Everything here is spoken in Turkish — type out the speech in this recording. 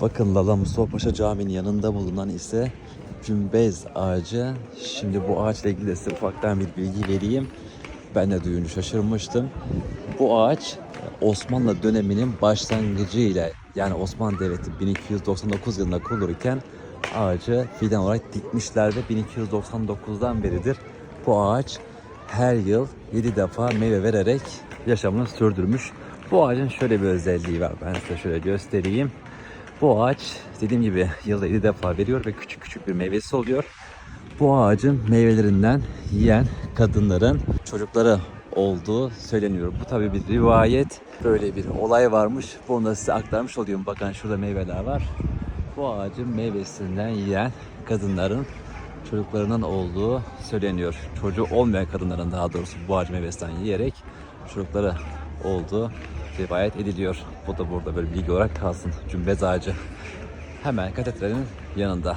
Bakın Lala Mustafa Paşa Camii'nin yanında bulunan ise Cümbez ağacı. Şimdi bu ağaçla ilgili size ufaktan bir bilgi vereyim. Ben de duyunca şaşırmıştım. Bu ağaç Osmanlı döneminin başlangıcı ile yani Osmanlı Devleti 1299 yılında kurulurken ağacı fidan olarak dikmişler ve 1299'dan beridir bu ağaç her yıl 7 defa meyve vererek yaşamını sürdürmüş. Bu ağacın şöyle bir özelliği var. Ben size şöyle göstereyim. Bu ağaç dediğim gibi yılda 7 defa veriyor ve küçük küçük bir meyvesi oluyor. Bu ağacın meyvelerinden yiyen kadınların çocukları olduğu söyleniyor. Bu tabii bir rivayet. Böyle bir olay varmış. Bunu da size aktarmış oluyorum. Bakın şurada meyveler var. Bu ağacın meyvesinden yiyen kadınların çocuklarının olduğu söyleniyor. Çocuğu olmayan kadınların daha doğrusu bu ağacın meyvesinden yiyerek çocukları olduğu rivayet ediliyor. Bu da burada böyle bilgi olarak kalsın. Cümbez ağacı. Hemen katedralin yanında.